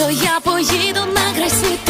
то я поїду на красі.